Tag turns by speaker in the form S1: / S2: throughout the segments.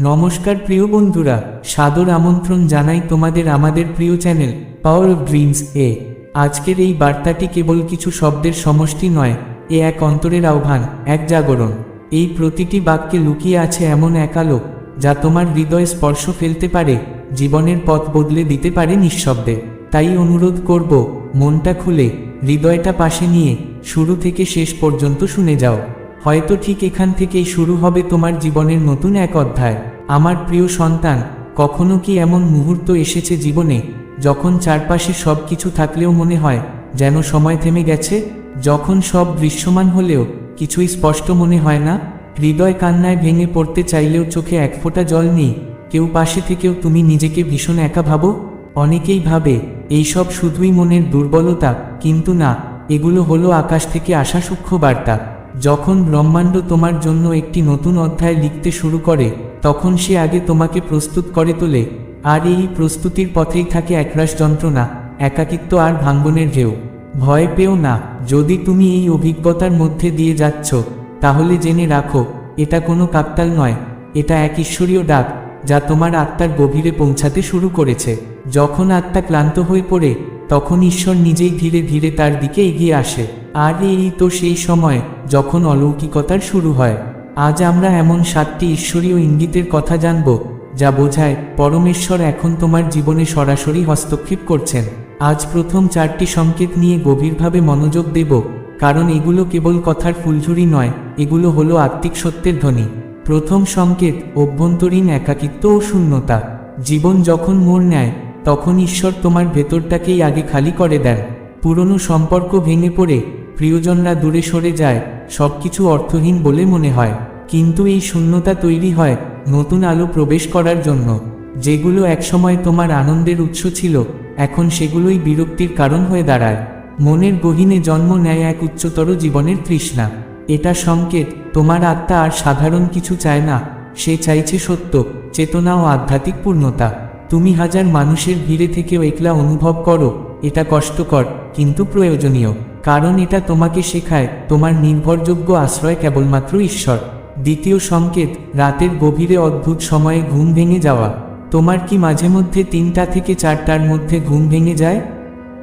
S1: নমস্কার প্রিয় বন্ধুরা, সাদর আমন্ত্রণ জানাই তোমাদের আমাদের প্রিয় চ্যানেল পাওয়ার অফ ড্রিমস এ। আজকের এই বার্তাটি কেবল কিছু শব্দের সমষ্টি নয়, এ এক অন্তরের আহ্বান, এক জাগরণ। এই প্রতিটি বাক্যে লুকিয়ে আছে এমন এক আলো, যা তোমার হৃদয়ে স্পর্শ ফেলতে পারে, জীবনের পথ বদলে দিতে পারে নিঃশব্দে। তাই অনুরোধ করব, মনটা খুলে, হৃদয়টা পাশে নিয়ে, শুরু থেকে শেষ পর্যন্ত শুনে যাও। হয়তো ঠিক এখান থেকেই শুরু হবে তোমার জীবনের নতুন এক অধ্যায়। আমার প্রিয় সন্তান, কখনো কি এমন মুহূর্ত এসেছে জীবনে, যখন চারপাশে সব কিছু থাকলেও মনে হয়, যেন সময় থেমে গেছে? যখন সব দৃশ্যমান হলেও, কিছুই স্পষ্ট মনে হয় না? হৃদয় কান্নায় ভেঙে পড়তে চাইলেও চোখে এক ফোঁটা জল নেই। কেউ পাশে থেকেও তুমি নিজেকে ভীষণ একা ভাবো? অনেকেই ভাবে, এইসব শুধুই মনের দুর্বলতা, কিন্তু না, এগুলো হলো আকাশ থেকে আসা সূক্ষ্ম বার্তা যখন ব্রহ্মাণ্ড তোমার জন্য একটি নতুন অধ্যায় লিখতে শুরু করে, তখন সে আগে তোমাকে প্রস্তুত করে তোলে। আর এই প্রস্তুতির পথেই থাকে একরাশ যন্ত্রণা, একাকিত্ব আর ভাঙ্গনের ঢেউ। ভয় পেও না, যদি তুমি এই অভিজ্ঞতার মধ্যে দিয়ে যাচ্ছ, তাহলে জেনে রাখো, এটা কোনো কাকতাল নয়। এটা এক ঈশ্বরীয় ডাক, যা তোমার আত্মার গভীরে পৌঁছাতে শুরু করেছে। যখন আত্মা ক্লান্ত হয়ে পড়ে তখন ঈশ্বর নিজেই ধীরে ধীরে তার দিকে এগিয়ে আসে। আর এই তো সেই সময় যখন অলৌকিকতার শুরু হয়। আজ আমরা এমন সাতটি ঈশ্বরীয় ইঙ্গিতের কথা জানব, যা বোঝায় পরমেশ্বর এখন তোমার জীবনে সরাসরি হস্তক্ষেপ করছেন। আজ প্রথম চারটি সংকেত নিয়ে গভীরভাবে মনোযোগ দেব, কারণ এগুলো কেবল কথার ফুলঝুরি নয়, এগুলো হলো আত্মিক সত্যের ধ্বনি। প্রথম সংকেত অভ্যন্তরীণ একাকিত্ব ও শূন্যতা। জীবন যখন মোড় নেয় তখন ঈশ্বর তোমার ভেতরটাকেই আগে খালি করে দেন। পুরনো সম্পর্ক ভেঙে পড়ে, প্রিয়জনরা দূরে সরে যায়, সবকিছু অর্থহীন বলে মনে হয়। কিন্তু এই শূন্যতা তৈরি হয় নতুন আলো প্রবেশ করার জন্য। যেগুলো একসময় তোমার আনন্দের উৎস ছিল, এখন সেগুলোই বিরক্তির কারণ হয়ে দাঁড়ায়। মনের গহীনে জন্ম নেয় এক উচ্চতর জীবনের তৃষ্ণা। এটা সংকেত, তোমার আত্মা আর সাধারণ কিছু চায় না, সে চাইছে সত্য, চেতনা ও আধ্যাত্মিক পূর্ণতা। তুমি হাজার মানুষের ভিড়ে থেকেও একলা অনুভব করো, এটা কষ্টকর, কিন্তু প্রয়োজনীয়, কারণ এটা তোমাকে শেখায়, তোমার নির্ভরযোগ্য আশ্রয় কেবলমাত্র ঈশ্বর। দ্বিতীয় সংকেত, রাতের গভীরে অদ্ভুত সময়ে ঘুম ভেঙে যাওয়া, তোমার কি মাঝে মধ্যে তিনটা থেকে চারটার মধ্যে ঘুম ভেঙে যায়?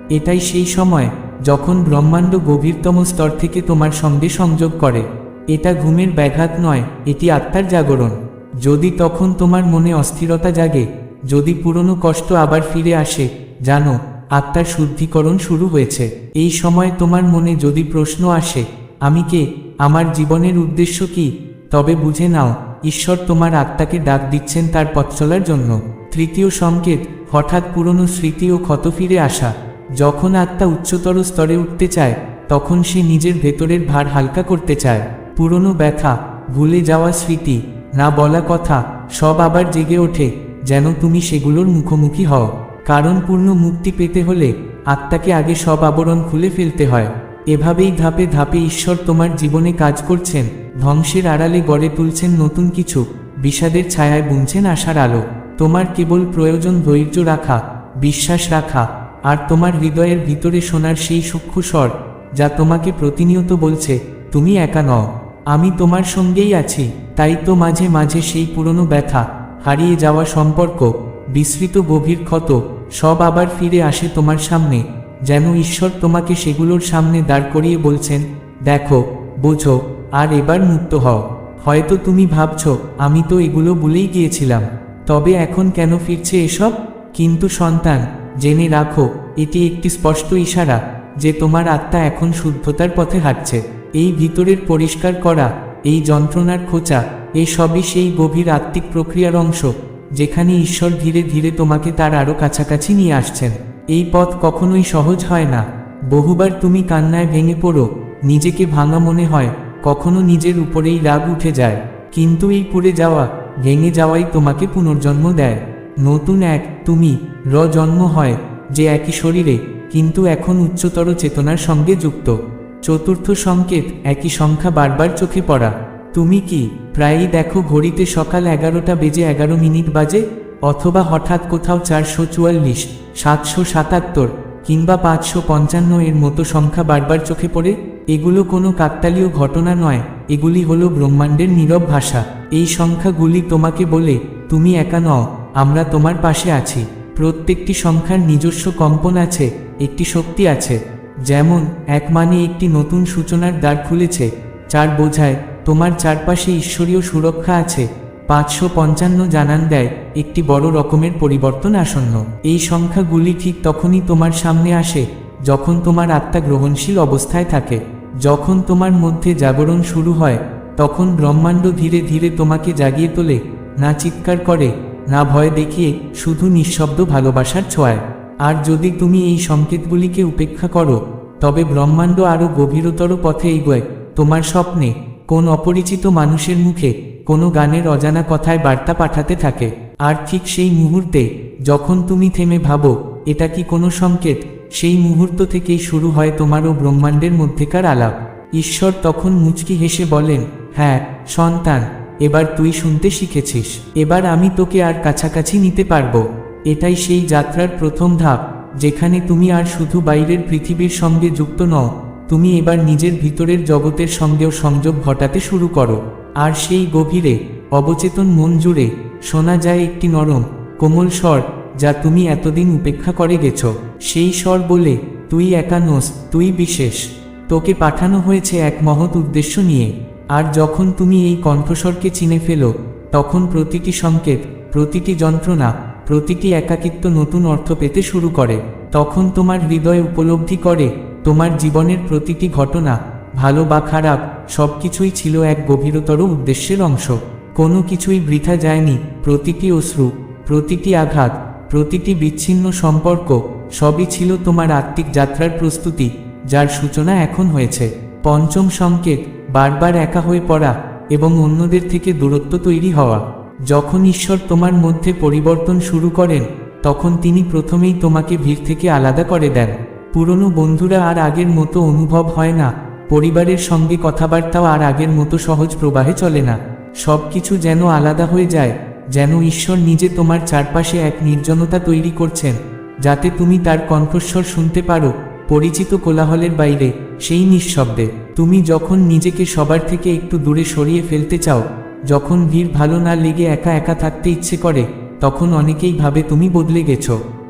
S1: এটাই সেই সময়, যখন ব্রহ্মাণ্ড গভীরতম স্তর থেকে তোমার সঙ্গে সংযোগ করে, এটা ঘুমের ব্যাঘাত নয়, এটি আত্মার জাগরণ। যদি তখন তোমার মনে অস্থিরতা জাগে যদি পুরনো কষ্ট আবার ফিরে আসে, জানো, আত্মার শুদ্ধিকরণ শুরু হয়েছে। এই সময় তোমার মনে যদি প্রশ্ন আসে, আমি কে, আমার জীবনের উদ্দেশ্য কি? তবে বুঝে নাও, ঈশ্বর তোমার আত্মাকে ডাক দিচ্ছেন তার পথ চলার জন্য। তৃতীয় সংকেত, হঠাৎ পুরনো স্মৃতি ও ক্ষত ফিরে আসা। যখন আত্মা উচ্চতর স্তরে উঠতে চায়, তখন সে নিজের ভেতরের ভার হালকা করতে চায়। পুরনো ব্যথা, ভুলে যাওয়া স্মৃতি, না বলা কথা, সব আবার জেগে ওঠে। যেন তুমি সেগুলোর মুখোমুখি হও। কারণ পূর্ণ মুক্তি পেতে হলে আত্মাকে আগে সব আবরণ খুলে ফেলতে হয়। এভাবেই ধাপে ধাপে ঈশ্বর তোমার জীবনে কাজ করছেন, ধ্বংসের আড়ালে গড়ে তুলছেন নতুন কিছু, বিষাদের ছায়ায় বুনছেন আশার আলো। তোমার কেবল প্রয়োজন ধৈর্য রাখা, বিশ্বাস রাখা, আর তোমার হৃদয়ের ভিতরে শোনার সেই সূক্ষ্ম স্বর, যা তোমাকে প্রতিনিয়ত বলছে, তুমি একা নও। আমি তোমার সঙ্গেই আছি। তাই তো মাঝে মাঝে সেই পুরনো ব্যথা হারিয়ে যাওয়া সম্পর্ক, বিস্মৃত গভীর ক্ষত, সব আবার ফিরে আসে তোমার সামনে, যেন ঈশ্বর তোমাকে সেগুলোর সামনে দাঁড় করিয়ে বলছেন, দেখো, বোঝো, আর এবার মুক্ত হও। হয়তো তুমি ভাবছ, আমি তো এগুলো বলেই গিয়েছিলাম, তবে এখন কেন ফিরছে এসব? কিন্তু সন্তান, জেনে রাখো, এটি একটি স্পষ্ট ইশারা, যে তোমার আত্মা এখন শুদ্ধতার পথে হাঁটছে, এই ভিতরের পরিষ্কার করা এই যন্ত্রণার খোঁচা এসবই সেই গভীর আত্মিক প্রক্রিয়ার অংশ, যেখানে ঈশ্বর ধীরে ধীরে তোমাকে তার আরও কাছাকাছি নিয়ে আসছেন। এই পথ কখনোই সহজ হয় না। বহুবার তুমি কান্নায় ভেঙে পড়ো, নিজেকে ভাঙা মনে হয়, কখনো নিজের উপরেই রাগ উঠে যায়। কিন্তু এই পুড়ে যাওয়া, ভেঙে যাওয়াই তোমাকে পুনর্জন্ম দেয়। নতুন এক, তুমি, র জন্ম হয়, যে একই শরীরে, কিন্তু এখন উচ্চতর চেতনার সঙ্গে যুক্ত। চতুর্থ সংকেত, একই সংখ্যা বারবার চোখে পড়া। তুমি কি, প্রায়ই দেখো ঘড়িতে সকাল এগারোটা বেজে এগারো মিনিট বাজে? অথবা হঠাৎ কোথাও চারশো চুয়াল্লিশ, সাতশো সাতাত্তর, কিংবা পাঁচশো পঞ্চান্ন এর মতো সংখ্যা বারবার চোখে পড়ে? এগুলো কোনো কাকতালীয় ঘটনা নয়, এগুলি হলো ব্রহ্মাণ্ডের নীরব ভাষা। এই সংখ্যাগুলি তোমাকে বলে, তুমি একা নও, আমরা তোমার পাশে আছি। প্রত্যেকটি সংখ্যার নিজস্ব কম্পন আছে, একটি শক্তি আছে। যেমন, এক মানে একটি নতুন সূচনার দ্বার খুলেছে, চার বোঝায়, তোমার চারপাশে ঈশ্বরীয় সুরক্ষা আছে, পাঁচশো পঞ্চান্ন জানান দেয়, একটি বড় রকমের পরিবর্তন আসন্ন। এই সংখ্যাগুলি ঠিক তখনই তোমার সামনে আসে, যখন তোমার আত্মা গ্রহণশীল অবস্থায় থাকে। যখন তোমার মধ্যে জাগরণ শুরু হয়, তখন ব্রহ্মাণ্ড ধীরে ধীরে তোমাকে জাগিয়ে তোলে, না চিৎকার করে, না ভয় দেখিয়ে, শুধু নিঃশব্দ ভালোবাসার ছোঁয়ায়। আর যদি তুমি এই সংকেতগুলিকে উপেক্ষা করো, তবে ব্রহ্মাণ্ড আরও গভীরতর পথে এগোয়। তোমার স্বপ্নে কোন অপরিচিত মানুষের মুখে কোনো গানের অজানা কথায় বার্তা পাঠাতে থাকে। আর ঠিক সেই মুহূর্তে যখন তুমি থেমে ভাবো, এটা কি কোনো সংকেত? সেই মুহূর্ত থেকেই শুরু হয় তোমার ও ব্রহ্মাণ্ডের মধ্যেকার আলাপ। ঈশ্বর তখন মুচকি হেসে বলেন হ্যাঁ সন্তান, এবার তুই শুনতে শিখেছিস। এবার আমি তোকে আর কাছাকাছি নিতে পারব। এটাই সেই যাত্রার প্রথম ধাপ, যেখানে তুমি আর শুধু বাইরের পৃথিবীর সঙ্গে যুক্ত নও, তুমি এবার নিজের ভিতরের জগতের সঙ্গেও সংযোগ ঘটাতে শুরু করো। আর সেই গভীরে, অবচেতন মন জুড়ে, শোনা যায় একটি নরম, কোমল স্বর, যা তুমি এতদিন উপেক্ষা করে গেছ। সেই স্বর বলে, তুই একা নোস, তুই বিশেষ। তোকে পাঠানো হয়েছে এক মহৎ উদ্দেশ্য নিয়ে। আর যখন তুমি এই কণ্ঠস্বরকে চিনে ফেলো, তখন প্রতিটি সংকেত, প্রতিটি যন্ত্রণা প্রতিটি একাকিত্ব নতুন অর্থ পেতে শুরু করে। তখন তোমার হৃদয় উপলব্ধি করে, তোমার জীবনের প্রতিটি ঘটনা, ভালো বা খারাপ সব কিছুই ছিল এক গভীরতর উদ্দেশ্যের অংশ। কোনো কিছুই বৃথা যায়নি, প্রতিটি অশ্রু, প্রতিটি আঘাত, প্রতিটি বিচ্ছিন্ন সম্পর্ক, সবই ছিল তোমার আত্মিক যাত্রার প্রস্তুতি, যার সূচনা এখন হয়েছে। পঞ্চম সংকেত, বারবার একা হয়ে পড়া এবং অন্যদের থেকে দূরত্ব তৈরি হওয়া। যখন ঈশ্বর তোমার মধ্যে পরিবর্তন শুরু করেন, তখন তিনি প্রথমেই তোমাকে ভিড় থেকে আলাদা করে দেন। পুরনো বন্ধুরা আর আগের মতো অনুভব হয় না। পরিবারের সঙ্গে কথাবার্তাও আর আগের মতো সহজ প্রবাহে চলে না। সব কিছু যেন আলাদা হয়ে যায়, যেন ঈশ্বর নিজে তোমার চারপাশে এক নির্জনতা তৈরি করছেন, যাতে তুমি তার কণ্ঠস্বর শুনতে পারো, পরিচিত কোলাহলের বাইরে, সেই নিঃশব্দে। তুমি যখন নিজেকে সবার থেকে একটু দূরে সরিয়ে ফেলতে চাও যখন ভিড় ভালো না লেগে একা একা থাকতে ইচ্ছে করে, তখন অনেকেই ভাবে তুমি বদলে গেছ।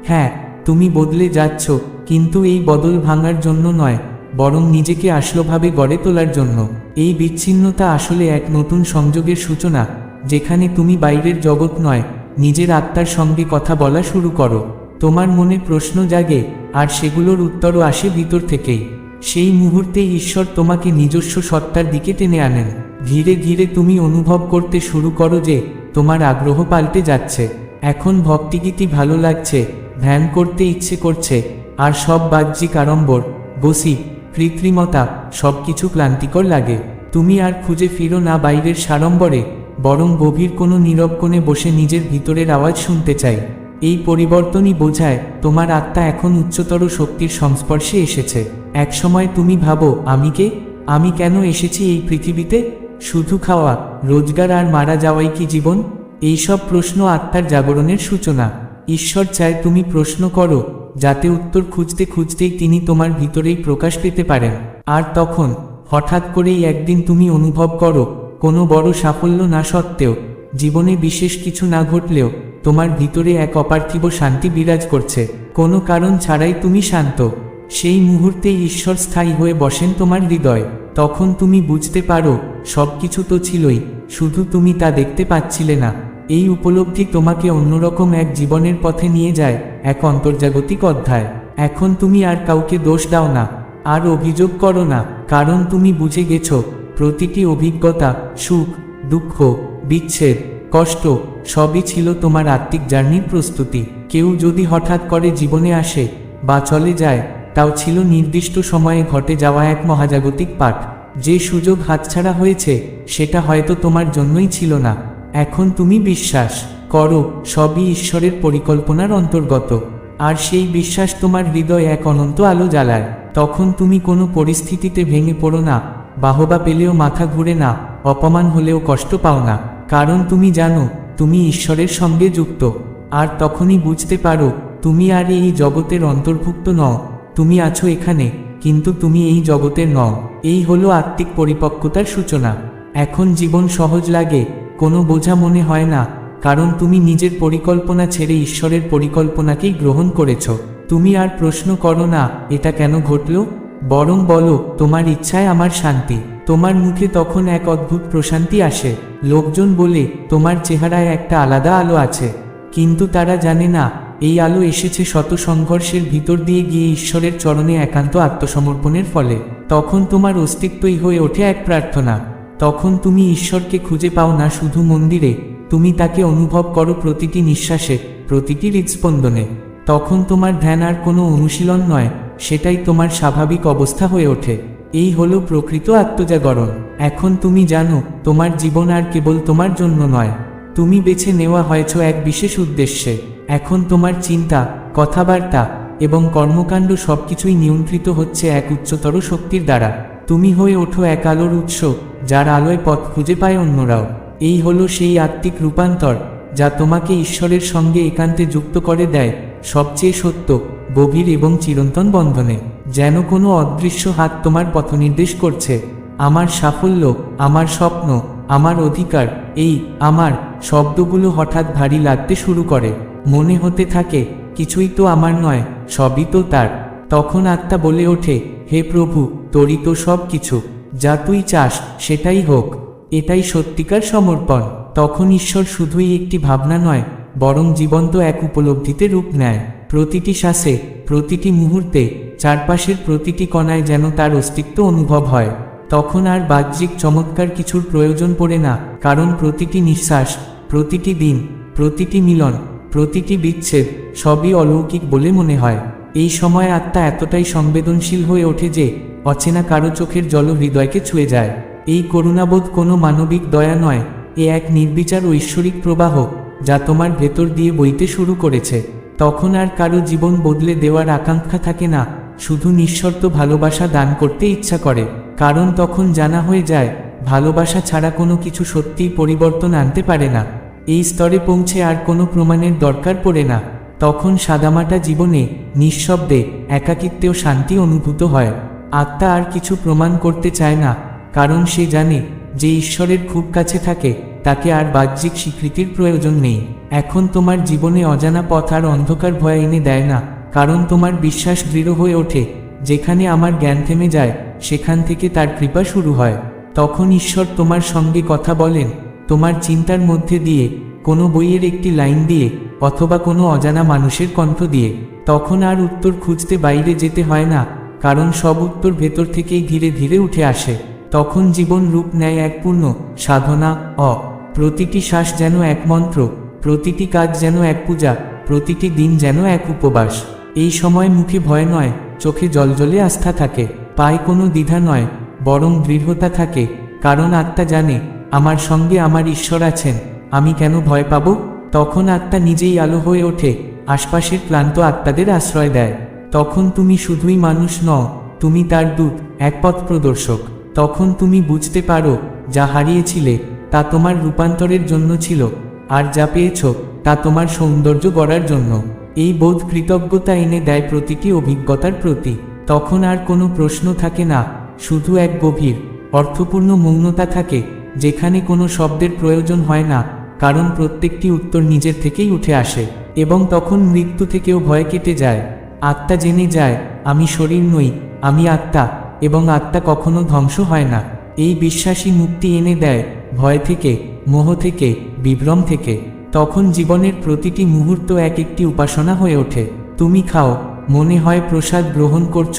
S1: হ্যাঁ তুমি বদলে যাচ্ছ, কিন্তু এই বদল ভাঙার জন্য নয়, বরং নিজেকে আসলোভাবে গড়ে তোলার জন্য। এই বিচ্ছিন্নতা আসলে এক নতুন সংযোগের সূচনা, যেখানে তুমি বাইরের জগৎ নয়, নিজের আত্মার সঙ্গে কথা বলা শুরু করো। তোমার মনে প্রশ্ন জাগে, আর সেগুলোর উত্তরও আসে ভিতর থেকেই। সেই মুহূর্তে ঈশ্বর তোমাকে নিজস্ব সত্তার দিকে টেনে আনেন। ধীরে ধীরে তুমি অনুভব করতে শুরু করো যে তোমার আগ্রহ পাল্টে যাচ্ছে। এখন ভক্তিগীতি ভালো লাগছে, ধ্যান করতে ইচ্ছে করছে, আর সব বাহ্যিক আড়ম্বর, বসি, কৃত্রিমতা সব কিছু ক্লান্তিকর লাগে। তুমি আর খুঁজে ফিরো না বাইরের সাড়ম্বরে, বরং গভীর কোনো নীরব কোণে বসে নিজের ভিতরের আওয়াজ শুনতে চাই। এই পরিবর্তনই বোঝায় তোমার আত্মা এখন উচ্চতর শক্তির সংস্পর্শে এসেছে। একসময় তুমি ভাবো, আমি কে? আমি কেন এসেছি এই পৃথিবীতে? শুধু খাওয়া, রোজগার আর মারা যাওয়াই কি জীবন? এইসব প্রশ্ন আত্মার জাগরণের সূচনা। ঈশ্বর চায় তুমি প্রশ্ন করো, যাতে উত্তর খুঁজতে খুঁজতেই তিনি তোমার ভিতরেই প্রকাশ পেতে পারেন। আর তখন, হঠাৎ করেই একদিন তুমি অনুভব করো, কোনো বড় সাফল্য না সত্ত্বেও, জীবনে বিশেষ কিছু না ঘটলেও, তোমার ভিতরে এক অপার্থিব শান্তি বিরাজ করছে। কোনো কারণ ছাড়াই তুমি শান্ত। সেই মুহূর্তেই ঈশ্বর স্থায়ী হয়ে বসেন তোমার হৃদয়। তখন তুমি বুঝতে পারো সব কিছু তো ছিলই, শুধু তুমি তা দেখতে পাচ্ছিলে না। এই উপলব্ধি তোমাকে অন্যরকম এক জীবনের পথে নিয়ে যায়, এক অন্তর্জাগতিক অধ্যায়। এখন তুমি আর কাউকে দোষ দাও না, আর অভিযোগ করো না, কারণ তুমি বুঝে গেছ, প্রতিটি অভিজ্ঞতা, সুখ, দুঃখ, বিচ্ছেদ, কষ্ট, সবই ছিল তোমার আত্মিক জার্নির প্রস্তুতি। কেউ যদি হঠাৎ করে জীবনে আসে, বা চলে যায় তাও ছিল নির্দিষ্ট সময়ে ঘটে যাওয়া এক মহাজাগতিক পাঠ। যে সুযোগ হাতছাড়া হয়েছে, সেটা হয়তো তোমার জন্যই ছিল না। এখন তুমি বিশ্বাস করো, সবই ঈশ্বরের পরিকল্পনার অন্তর্গত। আর সেই বিশ্বাস তোমার হৃদয় এক অনন্ত আলো জ্বালায়। তখন তুমি কোনো পরিস্থিতিতে ভেঙে পড়ো না, বাহবা পেলেও মাথা ঘুরে না, অপমান হলেও কষ্ট পাও না। কারণ তুমি জানো, তুমি ঈশ্বরের সঙ্গে যুক্ত। আর তখনই বুঝতে পারো, তুমি আর এই জগতের অন্তর্ভুক্ত নও। তুমি আছো এখানে, কিন্তু তুমি এই জগতের নও। এই হলো আত্মিক পরিপক্কতার সূচনা। এখন জীবন সহজ লাগে, কোনো বোঝা মনে হয় না, কারণ তুমি নিজের পরিকল্পনা ছেড়ে ঈশ্বরের পরিকল্পনাকেই গ্রহণ করেছ। তুমি আর প্রশ্ন করো না, এটা কেন ঘটল? বরং বলো, তোমার ইচ্ছায় আমার শান্তি। তোমার মুখে তখন এক অদ্ভুত প্রশান্তি আসে। লোকজন বলে, তোমার চেহারায় একটা আলাদা আলো আছে। কিন্তু তারা জানে না এই আলো এসেছে শত সংঘর্ষের ভিতর দিয়ে গিয়ে ঈশ্বরের চরণে একান্ত আত্মসমর্পণের ফলে। তখন তোমার অস্তিত্বই হয়ে ওঠে এক প্রার্থনা। তখন তুমি ঈশ্বরকে খুঁজে পাও না শুধু মন্দিরে। তুমি তাকে অনুভব করো প্রতিটি নিঃশ্বাসে, প্রতিটি হৃদস্পন্দনে। তখন তোমার ধ্যান আর কোনো অনুশীলন নয়, সেটাই তোমার স্বাভাবিক অবস্থা হয়ে ওঠে। এই হলো প্রকৃত আত্মজাগরণ। এখন তুমি জানো, তোমার জীবন আর কেবল তোমার জন্য নয়। তুমি বেছে নেওয়া হয়েছ এক বিশেষ উদ্দেশ্যে। এখন তোমার চিন্তা, কথাবার্তা এবং কর্মকাণ্ড সবকিছুই নিয়ন্ত্রিত হচ্ছে এক উচ্চতর শক্তির দ্বারা। তুমি হয়ে ওঠো এক আলোর উৎস, যার আলোয় পথ খুঁজে পায় অন্যরাও। এই হলো সেই আত্মিক রূপান্তর, যা তোমাকে ঈশ্বরের সঙ্গে একান্তে যুক্ত করে দেয়, সবচেয়ে সত্য, গভীর এবং চিরন্তন বন্ধনে। যেন কোনো অদৃশ্য হাত তোমার পথ নির্দেশ করছে। আমার সাফল্য, আমার স্বপ্ন, আমার অধিকার, এই, আমার, শব্দগুলো হঠাৎ ভারী লাগতে শুরু করে। মনে হতে থাকে, কিছুই তো আমার নয়, সবই তো তার। তখন আত্মা বলে ওঠে, হে প্রভু, তোরই তো সব কিছু যা তুই চাস, সেটাই হোক। এটাই সত্যিকার সমর্পণ। তখন ঈশ্বর শুধুই একটি ভাবনা নয়, বরং জীবন্ত এক উপলব্ধিতে রূপ নেয়। প্রতিটি শ্বাসে, প্রতিটি মুহূর্তে, চারপাশের প্রতিটি কণায় যেন তার অস্তিত্ব অনুভব হয়। তখন আর বাহ্যিক চমৎকার কিছুর প্রয়োজন পড়ে না, কারণ প্রতিটি নিঃশ্বাস, প্রতিটি দিন, প্রতিটি মিলন প্রতিটি বিচ্ছেদ সবই অলৌকিক বলে মনে হয়। এই সময় আত্মা এতটাই সংবেদনশীল হয়ে ওঠে যে, অচেনা কারও চোখের জল হৃদয়কে ছুঁয়ে যায়। এই করুণাবোধ কোনো মানবিক দয়া নয়, এ এক নির্বিচার ঐশ্বরিক প্রবাহ, যা তোমার ভেতর দিয়ে বইতে শুরু করেছে। তখন আর কারও জীবন বদলে দেওয়ার আকাঙ্ক্ষা থাকে না, শুধু নিঃশর্ত ভালোবাসা দান করতে ইচ্ছা করে। কারণ তখন জানা হয়ে যায়, ভালোবাসা ছাড়া কোনো কিছু সত্যিই পরিবর্তন আনতে পারে না। এই স্তরে পৌঁছে আর কোনো প্রমাণের দরকার পড়ে না। তখন সাদামাটা জীবনে নিঃশব্দে একাকিত্বেও শান্তি অনুভূত হয়। আত্মা আর কিছু প্রমাণ করতে চায় না, কারণ সে জানে যে ঈশ্বরের খুব কাছে থাকে, তাকে আর বাহ্যিক স্বীকৃতির প্রয়োজন নেই। এখন তোমার জীবনে অজানা পথ আর অন্ধকার ভয় এনে দেয় না, কারণ তোমার বিশ্বাস দৃঢ় হয়ে ওঠে, যেখানে আমার জ্ঞান থেমে যায়, সেখান থেকে তার কৃপা শুরু হয়। তখন ঈশ্বর তোমার সঙ্গে কথা বলেন তোমার চিন্তার মধ্যে দিয়ে, কোনো বইয়ের একটি লাইন দিয়ে, অথবা কোনো অজানা মানুষের কণ্ঠ দিয়ে, তখন আর উত্তর খুঁজতে বাইরে যেতে হয় না, কারণ সব উত্তর ভেতর থেকেই ধীরে ধীরে উঠে আসে। তখন জীবন রূপ নেয় এক পূর্ণ, সাধনা, অ। প্রতিটি শ্বাস যেন এক মন্ত্র, প্রতিটি কাজ যেন এক পূজা, প্রতিটি দিন যেন এক উপবাস। এই সময় মুখে ভয় নয়, চোখে জলজলে আস্থা থাকে, পায়ে কোনো দ্বিধা নয়, বরং দৃঢ়তা থাকে, কারণ আত্মা জানে আমার সঙ্গে আমার ঈশ্বর আছেন, আমি কেন ভয় পাব? তখন আত্মা নিজেই আলো হয়ে ওঠে, আশপাশের ক্লান্ত আত্মাদের আশ্রয় দেয়। তখন তুমি শুধুই মানুষ নও, তুমি তার দূত, এক পথ প্রদর্শক। তখন তুমি বুঝতে পারো, যা হারিয়েছিলে, তা তোমার রূপান্তরের জন্য ছিল, আর যা পেয়েছ, তা তোমার সৌন্দর্য গড়ার জন্য। এই বোধ কৃতজ্ঞতা এনে দেয় প্রতিটি অভিজ্ঞতার প্রতি। তখন আর কোনো প্রশ্ন থাকে না, শুধু এক গভীর, অর্থপূর্ণ মৌনতা থাকে যেখানে কোনো শব্দের প্রয়োজন হয় না, কারণ প্রত্যেকটি উত্তর নিজের থেকেই উঠে আসে, এবং তখন মৃত্যু থেকেও ভয় কেটে যায়। আত্মা জেনে যায়, আমি শরীর নই, আমি আত্মা, এবং আত্মা কখনো ধ্বংস হয় না। এই বিশ্বাসী মুক্তি এনে দেয়, ভয় থেকে, মোহ থেকে, বিভ্রম থেকে। তখন জীবনের প্রতিটি মুহূর্ত এক একটি উপাসনা হয়ে ওঠে। তুমি খাও, মনে হয় প্রসাদ গ্রহণ করছ,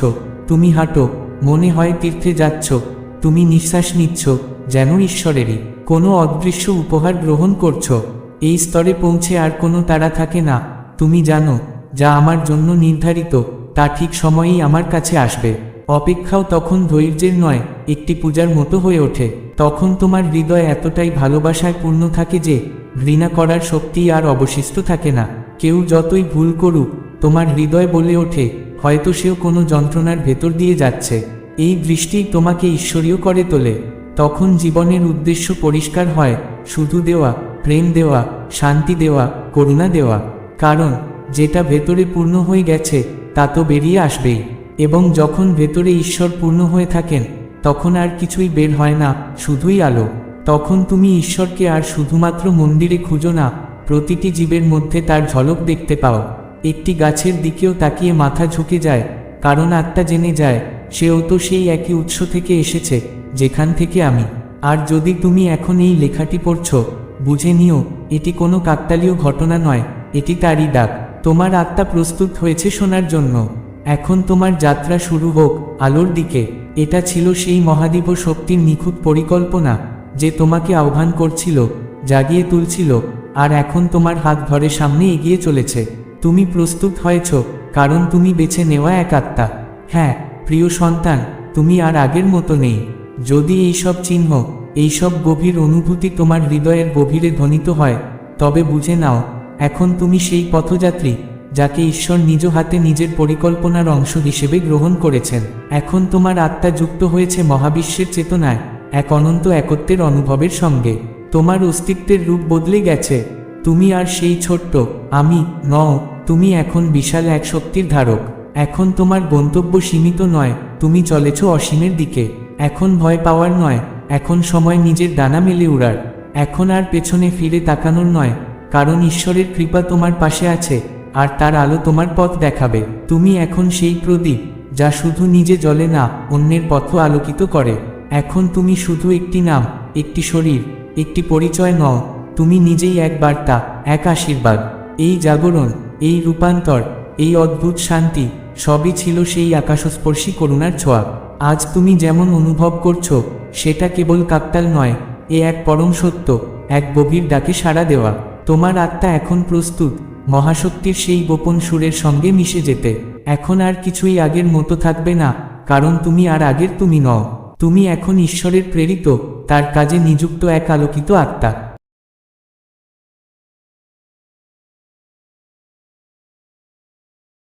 S1: তুমি হাঁটো, মনে হয় তীর্থে যাচ্ছ, তুমি নিঃশ্বাস নিচ্ছ যেন ঈশ্বরেরই কোনো অদৃশ্য উপহার গ্রহণ করছ, এই স্তরে পৌঁছে আর কোনো তারা থাকে না। তুমি জানো, যা আমার জন্য নির্ধারিত, তা ঠিক সময়েই আমার কাছে আসবে। অপেক্ষাও তখন ধৈর্যের নয়, একটি পূজার মতো হয়ে ওঠে। তখন তোমার হৃদয় এতটাই ভালোবাসায় পূর্ণ থাকে যে, ঘৃণা করার শক্তি আর অবশিষ্ট থাকে না। কেউ যতই ভুল করুক, তোমার হৃদয় বলে ওঠে, হয়তো সেও কোনো যন্ত্রণার ভেতর দিয়ে যাচ্ছে। এই দৃষ্টি তোমাকে ঈশ্বরীয় করে তোলে। তখন জীবনের উদ্দেশ্য পরিষ্কার হয়, শুধু দেওয়া, প্রেম দেওয়া, শান্তি দেওয়া, করুণা দেওয়া। কারণ, যেটা ভেতরে পূর্ণ হয়ে গেছে, তা তো বেরিয়ে আসবেই। এবং যখন ভেতরে ঈশ্বর পূর্ণ হয়ে থাকেন, তখন আর কিছুই বের হয় না, শুধুই আলো। তখন তুমি ঈশ্বরকে আর শুধুমাত্র মন্দিরে খুঁজো না, প্রতিটি জীবের মধ্যে তার ঝলক দেখতে পাও। একটি গাছের দিকেও তাকিয়ে মাথা ঝুঁকে যায়, কারণ আত্মা জেনে যায়, সেও তো সেই একই উৎস থেকে এসেছে। যেখান থেকে আমি। আর যদি তুমি এখন এই লেখাটি পড়ছ, বুঝে নিও, এটি কোনো কাকতালীয় ঘটনা নয়, এটি তারই ডাক তোমার আত্মা প্রস্তুত হয়েছে শোনার জন্য। এখন তোমার যাত্রা শুরু হোক, আলোর দিকে। এটা ছিল সেই মহাদীপ শক্তির নিখুঁত পরিকল্পনা, যে তোমাকে আহ্বান করছিল, জাগিয়ে তুলছিল, আর এখন তোমার হাত ধরে সামনে এগিয়ে চলেছে। তুমি প্রস্তুত হয়েছ, কারণ তুমি বেছে নেওয়া এক আত্মা। হ্যাঁ প্রিয় সন্তান, তুমি আর আগের মতো নেই। যদি এইসব চিহ্ন, এইসব গভীর অনুভূতি তোমার হৃদয়ের গভীরে ধ্বনিত হয়, তবে বুঝে নাও, এখন তুমি সেই পথযাত্রী, যাকে ঈশ্বর নিজ হাতে নিজের পরিকল্পনার অংশ হিসেবে গ্রহণ করেছেন। এখন তোমার আত্মা যুক্ত হয়েছে মহাবিশ্বের চেতনায়, এক অনন্ত একত্বের অনুভবের সঙ্গে। তোমার অস্তিত্বের রূপ বদলে গেছে। তুমি আর সেই ছোট্ট, আমি, নও, তুমি এখন বিশাল এক শক্তির ধারক। এখন তোমার গন্তব্য সীমিত নয়, তুমি চলেছ অসীমের দিকে। এখন ভয় পাওয়ার নয়, এখন সময় নিজের ডানা মেলে উড়ার। এখন আর পেছনে ফিরে তাকানোর নয়, কারণ ঈশ্বরের কৃপা তোমার পাশে আছে, আর তার আলো তোমার পথ দেখাবে। তুমি এখন সেই প্রদীপ, যা শুধু নিজে জ্বলে না, অন্যের পথও আলোকিত করে। এখন তুমি শুধু একটি নাম, একটি শরীর, একটি পরিচয় নও, তুমি নিজেই এক বার্তা, এক আশীর্বাদ। এই জাগরণ, এই রূপান্তর, এই অদ্ভুত শান্তি সবই ছিল সেই আকাশস্পর্শী করুণার ছোঁয়া। আজ তুমি যেমন অনুভব করছ, সেটা কেবল কাকতাল নয়, এ এক পরম সত্য, এক গভীর ডাকে সাড়া দেওয়া। তোমার আত্মা এখন প্রস্তুত, মহাশক্তির সেই গোপন সুরের সঙ্গে মিশে যেতে। এখন আর কিছুই আগের মতো থাকবে না, কারণ তুমি আর আগের তুমি নও। তুমি এখন ঈশ্বরের প্রেরিত, তার কাজে নিযুক্ত এক আলোকিত আত্মা।